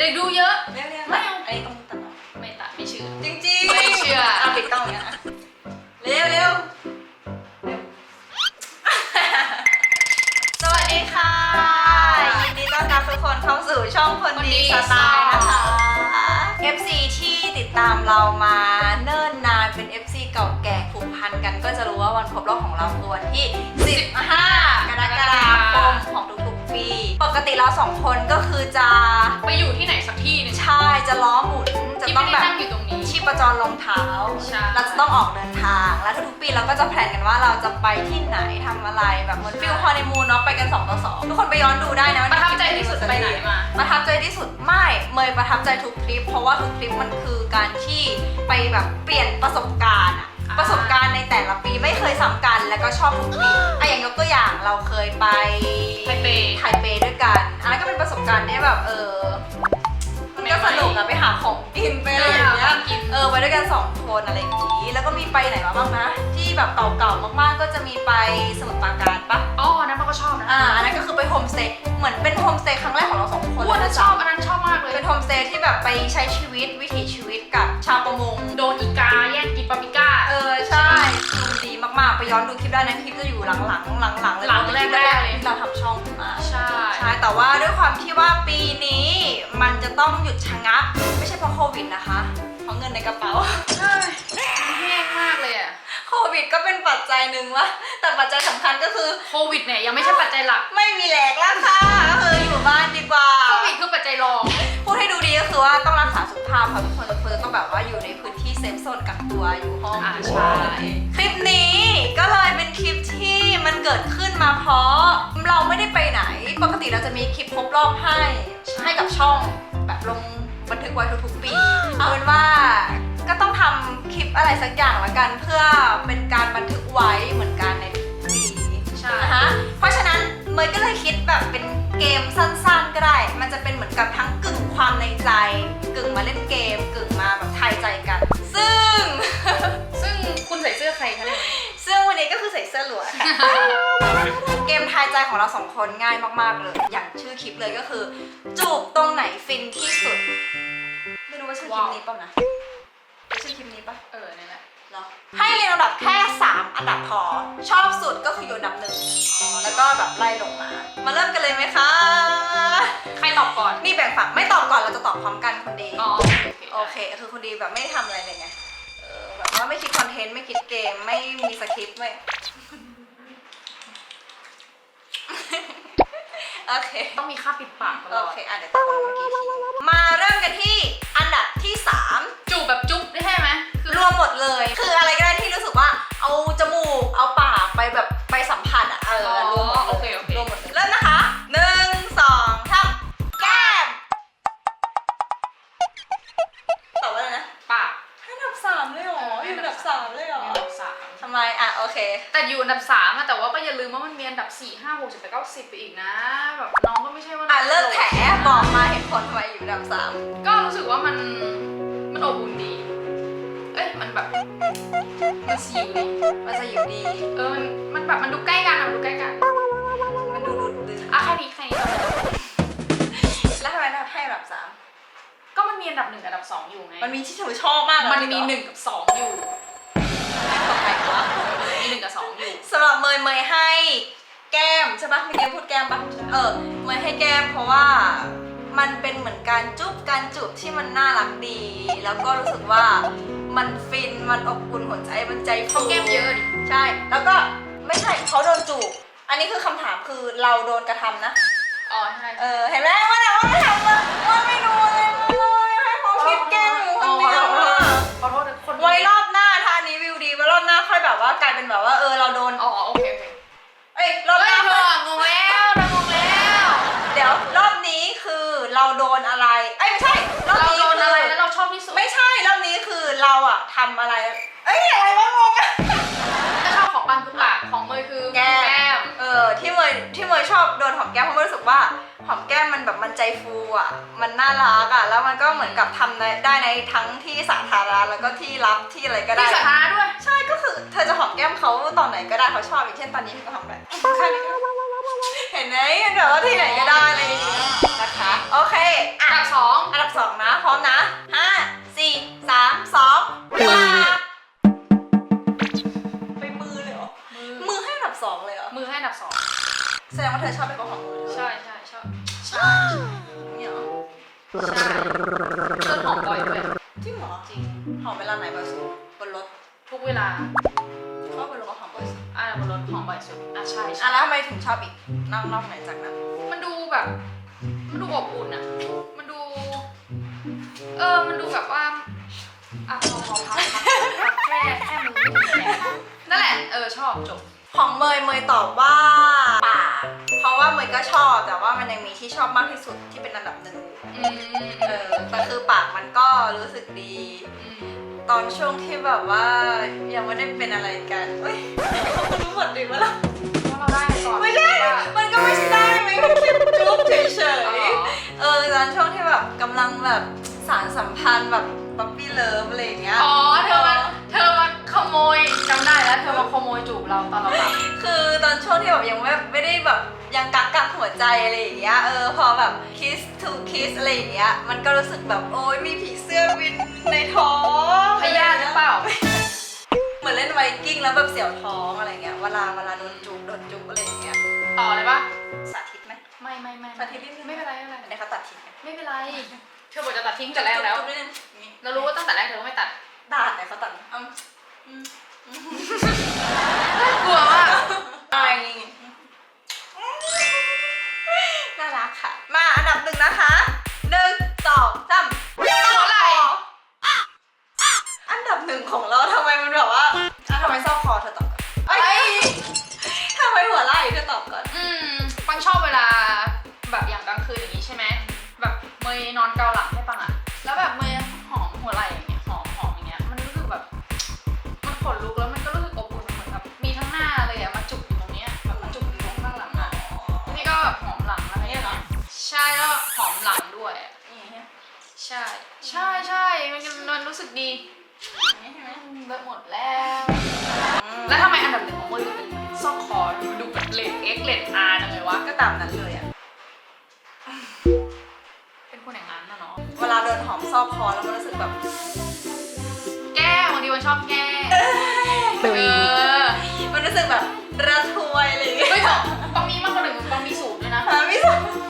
เร็วเด็กดูเยอะ เร็วเร็วไม่เอาอันนี้ต้องตัดออกไม่ตัดไม่เชื่อจริงๆไม่เชื่อ เอาปิดกล้องอย่างเงี้ยเร็วเร็วเร็วสวัสดีค่ะ ยินดีต้อนรับทุกคนเข้าสู่ช่องคนดีสไตล์นะคะ FC ที่ติดตามเรามาเนิ่นนานเป็น FC เก่าแก่ผูกพันกัน ก็จะรู้ว่าวันครบรอบของเราคือวันที่ 15 กรกฎาคมของทุกๆปีปกติ เราสองคนก็คือจะไปอยู่ที่ไหนสักที่หนึ่งใช่จะล้อหมุนจะที่ต้อไม่งได้แบบนั่งอยู่ตรงนี้ ชีพจรลงเท้าใช่ เราจะต้องออกเดินทาง แล้วทุกๆปีเราก็จะแพลนกันว่าเราจะไปที่ไหนทำอะไรแบบเหมือนฟิลฮอนีมูนเนาะไปกัน2ต่อ2ทุกคนไปย้อนดูได้นะประทับใจที่สุดไปไหนมา ประทับใจที่สุดไม่เมยประทับใจทุกทริป เพราะว่าทุกทริปมันคือการที่ไปแบบเปลี่ยนประสบการณ์อะอ่า ประสบการณ์ในแต่ละปีไม่เคยซ้ำกัน แล้วก็ชอบทุกปีอะอย่างยกตัวอย่างเราเคยไปไทเป ไทเปด้วยกัน อันนั้นก็เป็นประสบการณ์ที่แบบเออมันก็สนุกอะไปหาของกินไปอะไรอย่างเงี้ย กิน เออไปด้วยกันสองคนอะไรอย่างนี้ แล้วก็มีไปไหนมาบ้างนะ ที่แบบเก่าๆมากๆ ก็จะมีไปสมุทรปราการปะอ๋อนั่นมันก็ชอบนะอ่าอันนั้นก็คือไปโฮมสเตย์เหมือนเป็นโฮมสเตย์ครั้งแรกของเราสองคนอ้วนเลยนั้นนะชอบอันนั้นชอบมากเลยเป็นโฮมสเตย์ที่แบบไปใช้ชีวิตวิถีชีวิตกับชาวประมง โดนอีกาแย่งกินปาปริก้า ไปย้อนดูคลิปได้นะคลิปจะอยู่หลังๆหลังๆเลยหลังแรกๆคลิปเลยที่เราทำช่องขึ้นมาใช่ใช่แต่ว่าด้วยความที่ว่าปีนี้มันจะต้องหยุดชะงัก ไม่ใช่เพราะโควิดนะคะ เพราะเงินในกระเป๋าใช่มันแห้งมากเลยอะโควิดก็เป็นปัจจัยหนึ่งวะแต่ปัจจัยสำคัญก็คือโควิดเนี่ยยังไม่ใช่ปัจจัยหลัก ไม่มีแหลกแล้วค่ะก็คืออยู่บ้านดีกว่าโควิดคือปัจจัยรองพูดให้ดูดีก็คือว่าต้องรักษาสุขภาพค่ะทุกคนทุกคนจะต้องแบบว่าอยู่ในพื้นที่เซฟโซนกักตัวอยู่ห้องอ่าใช่คลิป กิดขึ้นมาเพราะเราไม่ได้ไปไหน ปกติเราจะมีคลิปครบรอบให้ให้กับช่องแบบลงบันทึกไว้ทุกๆปี เอาเป็นว่าก็ต้องทำคลิปอะไรสักอย่างละกันเพื่อเป็นการบันทึกไว้เหมือนกันในทุกปีใช่นะคะเพราะฉะนั้นเมย์ก็เลยคิดแบบเป็นเกมสั้นๆก็ได้ มันจะเป็นเหมือนกับทั้งกึ่งความในใจ กึ่งมาเล่นเกม กึ่งมาแบบทายใจกัน ซึ่ง ซึ่งคุณใส่เสื้อใครคะเนี่ย ซึ่งวันนี้ก็คือใส่เสื้อหลวค่ะ เกมทายใจของเราสองคนง่ายมากๆเลย อย่างชื่อคลิปเลยก็คือ จูบตรงไหนฟินที่สุด ไม่รู้ว่าชื่อคลิปนี้ป่ะนะชื่อคลิปนี้ป่ะเออนี่แหละเหรอให้เรียงลำดับแค่ 3 อันดับพอ ชอบสุดก็คืออยู่อันดับหนึ่งแล้วก็แบบไล่ลงมา มาเริ่มกันเลยไหมคะ ใครตอบก่อน นี่แบ่งฝั่งไม่ตอบก่อนเราจะตอบพร้อมกันคนดีอ๋อโอเค คือคนดีแบบไม่ได้ทำอะไรเลยไงเออแบบว่าไม่คิดคอนเทนต์ไม่คิดเกมไม่มีสคริปต์ไม่ โอเค ต้องมีค่าปิดปากตลโออดเค อะเดี๋ยวตอบเมื่อกี้ทีมาเริ่มกันที่อันดับที่ โอเค แต่อยู่อันดับสามอะแต่ว่าก็อย่าลืมว่ามันมีอันดับสี่ห้าหกสิบแปดเก้าสิบไปอีกนะแบบน้องก็ไม่ใช่ว่าอะเลิกแถบอกมาเหตุผลทำไมอยู่อันดับสามก็รู้สึกว่ามันมันอบอุ่นดี เอ้ยมันแบบมันสิวดีมันจะอยู่ดี เออมันมันแบบมันดูใกล้กันอะมันดูใกล้กันมันดูดุดดื้ออะแค่นี้แค่นี้แล้วทำไมให้อันดับสามก็มันมีอันดับหนึ่งกับอันดับสองอยู่ไงมันมีที่หนูชอบมากอะมันมีหนึ่งกับสองอยู่ของใครวะ มีหนึ่งกับสองอยู่สำหรับเมยเมยให้แก้มใช่ปะมีเดียพูดแก้มปะเออเมยให้แก้มเพราะว่ามันเป็นเหมือนการจุ๊บการจูบที่มันน่ารักดี แล้วก็รู้สึกว่ามันฟินมันอบอุ่นหัวใจมันใจฟูเขาแก้มเยอะดิใช่ แล้วก็ไม่ใช่เขาโดนจูบอันนี้คือคำถามคือเราโดนกระทำนะ อ๋อใช่ เออเห็นไหมว่าแต่ว่าไม่ทำอะว่าไม่ดูเลยเลยให้เขาคิดแก้ แบบว่ากลายเป็นแบบว่าเออเราโดนอ๋อโอเคโอเคเอ้ยรอบเฮ้หยน้าเธองงแล้วเธองงแล้ว เดี๋ยวรอบนี้คือเราโดนอะไรเอ้ยไม่ใช่รอบเรานี้โดนอะไรคืแล้วเราชอบที่สุดไม่ใช่รอบนี้คือเราอะทำอะไร เอ้ยอะไรวะงงอะ ถ้าชอบของปันคือปากของเมยคือแก้มมเออ ที่เมยที่เมยชอบโดนหอมแก้มเพราะเมยรู้สึกว่าหอมแก้มมันแบบมันใจฟูอะมันน่ารักอะแล้วมันก็เหมือนกับทำในได้ในทั้งที่สาธารณะแล้วก็ที่ลับที่อะไรก็ได้ ที่สาธารณะด้วย ใช่ก็คือเธอจะหอมแก้มเขาตอนไหนก็ได้เขาชอบอย่างเช่นตอนนี้เธอก็หอมแบบแค่นี้ก็เห็นไหมแบบว่าที่ไหนก็ได้อะไรอย่างเลยนะคะโอเค อันอะดับสองง ดอ่าบนรถหอมบ่อยสุดอะใช่อะใช่แล้วทำไมถึงชอบอีกนอกนอกไหนจากนั้น มันดูแบบ มันดูอบอุ่นอะมันดู เออ มันดูแบบว่าอะพอพอพักพักพักแค่แค่มือนั่นแหละ เออ ชอบจบ ของเมยเมยตอบว่าปากเพราะว่าเมยก็ชอบแต่ว่ามันยังมีที่ชอบมากที่สุดที่เป็นอันดับหนึ่งอืมเออแต่คือปากมันก็รู้สึกดี อืม ตอนช่วงที่แบบว่ายังไม่ได้เป็นอะไรกันเฮ้ยเขารู้หมดดีวะล่ะเพราะเราได้ก่อนไม่ได้ว่ามันก็ไม่ใช่ได้ไหมมันแค่จุ๊บเฉอ๋อยๆ เออตอนช่วงที่แบบกำลังแบบสารสัมพันธ์แบบป๊อปปี้เลิฟอะไรอย่างเงี้ย อ๋อเธอ ยจูบเราตอนเราหลับคือตอนช่วงที่แบบยังไม่ไม่ได้แบบยังกักกักหัวใจอะไรอย่างเงี้ยเออพอแบบ kiss to kiss อะไรอย่างเงี้ยมันก็รู้สึกแบบโอ๊ยมีผีเสื้อบินในท้องพยาธิหรือเปล่า เหมือนเล่นไวกิ้งแล้วแบบเสียวท้องอะไรเงี้ยเวลาเวลาโดนจุกโดนจุกอะไรอย่างเงี้ยต่อเลยปะสาธิตไหมไม่ไม่ไม่สาธิตนิดนึงไม่เป็นไรไม่เป็นไรอันนี้เขาตัดทิ้งไหมไม่เป็นไรเธอบอกจะตัดทิ้งแต่แรกแล้ว จุ๊บนิดนึงนี่เรารู้ว่าตั้งแต่แรกเธอไม่ตัด ตัดแต่เขาตัดอืมอืมอืม กลัวมากอะไรอย่างงี้น่ารักค่ะ มาอันดับหนึ่งนะคะ สึกดีไหมเห็นไหมเลอะหมดแล้ว แล้วทำไมอันดับหนึ่งของเมย์ถึงเป็นซอกคอดูแบบเลดเอ็กเลดอาร์จังเลยวะก็ตามนั้นเลยอะเป็นคนอย่างนั้นนะเนาะเวลาโดนหอมซอกคอแล้วมันรู้สึกแบบแก้บางทีมันชอบแก้เออมันรู้สึกแบบระทวยอะไรอย่างเงี้ยไม่บอกบางมีมากกว่าหนึ่งบางมีสูตรด้วยนะ หาไม่ถูกไ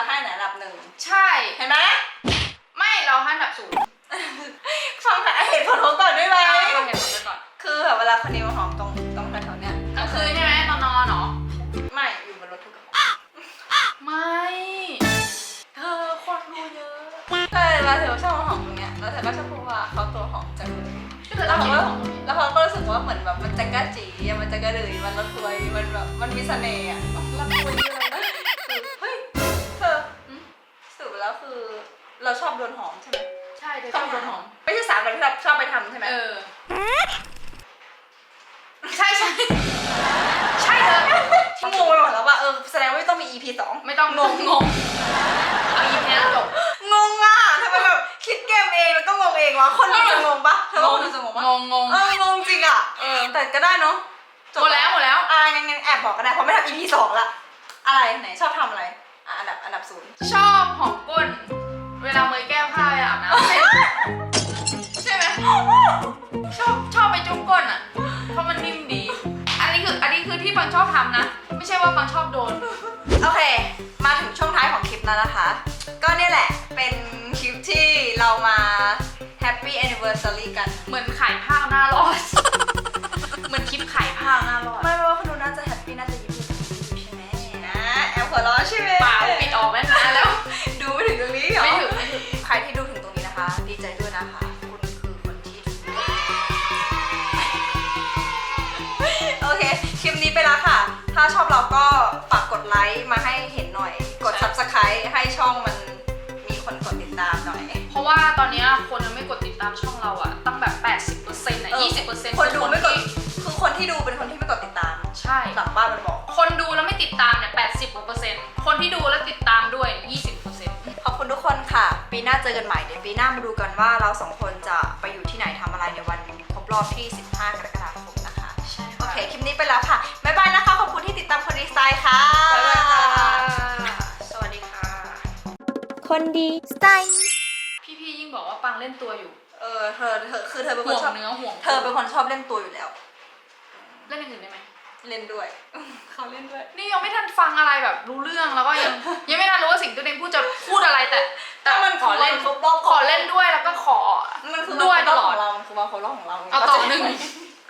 จะให้ไหนอันดับหนึ่งใช่ เห็นไหมไม่เราให้อันดับศูนย์ฟังหาเหตุผลเขาก่อนได้ไหมเอาเหตุผลไปก่อนคือแบบเวลาคนนี้มาหอมตรงตรงแถวๆเนี้ยกลางคืนใช่ไหมตอนนอนเนาะไม่อยู่บนรถทุกคนไม่เธอคนรู้เยอะใช่เวลาเธอชอบมาหอมตรงเนี้ยแล้วเธอก็ชอบพูดว่าเขาตัวหอมจังเลยก็เธอเล่าเกี่ยวกับของแล้วเขาก็รู้สึกว่าเหมือนแบบมันจะกระจีอะมันจะกระดือมันระทวยมันแบบมันมีเสน่ห์อะรับคุยอะไร เราชอบโดนหอมใช่ไหมใช่เธอชอบโดนหอม ไม่ใช่สามแบบที่เราชอบไปทำใช่ไหมเออ ใช่ใช่ใช่เธอฉันงงไปหมดแล้วว่าเออแสดงว่าต้องมี EP สองไม่ต้องงงงงเอาอีพีนั้นจบงงอะทำไมแบบคิดเกมเองแล้วก็งงเองวะคนดูจะงงปะเธอว่าคนดูจะงงปะงงงงเอองงจริงอะเออแต่ก็ได้เนาะจบหมดแล้วหมดแล้ว อะงั้นงั้นแอบบอกก็ได้เพราะไม่ทำ EP สองละอะไรไหนชอบทำอะไรอะอันดับอันดับศูนย์ชอบหอมก้น เวลาเมยแก้ผ้าเวลาอาบน้ำใช่ใช่ไหมชอบชอบไปจุ๊บก้นอะ เพราะมันนิ่มดี อันนี้คืออันนี้คือที่ปังชอบทำนะ ไม่ใช่ว่าปังชอบโดน โอเค มาถึงช่วงท้ายของคลิปแล้วนะคะ ก็เนี่ยแหละเป็นคลิปที่ ถ้าชอบเราก็ฝากกดไลค์มาให้เห็นหน่อย กด subscribe ให้ช่องมันมีคนกดติดตามหน่อย เพราะว่าตอนเนี้ยคนยังไม่กดติดตามช่องเราอะตั้งแบบ 80%อะเออ 20%คนดูไม่กด ที่คือคนที่ดูเป็นคนที่ไม่กดติดตามใช่ หลังบ้านมันบอก คนดูแล้วไม่ติดตามเนี่ย80กว่าเปอร์เซ็นต์คนที่ดูแล้วติดตามด้วย 20เปอร์เซ็นต์ขอบคุณทุกคนค่ะ ปีหน้าเจอกันใหม่เดี๋ยวปีหน้ามาดูกันว่าเราสองคนจะไปอยู่ที่ไหนทำอะไรในวันครบรอบที่ 15 กรกฎาคมนะคะ ใช่โอเค คลิปนี้ไปแล้วค่ะ บ๊ายบายนะคะขอบคุณ ที่ติดตามคนดีไซน์ค่ะบ๊ายบายค่ะ สวัสดีค่ะ คนดีสไตล์ พี่ๆยิ่งบอกว่าปังเล่นตัวอยู่ เออเธอเธอคือเธอเป็นคห่นวงชอบเนื้อห่วงเธอเป็นคนชอบเล่นตัวอยู่แล้ว เล่นอย่างอื่นได้ไหม เล่นด้วย เขาเล่นด้วย นี่ยังไม่ทันฟังอะไรแบบรู้เรื่องแล้วก็ยัง ยังไม่ทันรู้ว่าสิ่งที่ตัวเองพูดจะพูดอะไรแต่ แต่แต่มันขอเล่นครบรอบ ขอเล่นด้วยแล้วก็ขอมันคือด้วยวันคตรบรลอบอขดองเรา มันคือวันครบรอบของเราเอาต่อหนึ่ง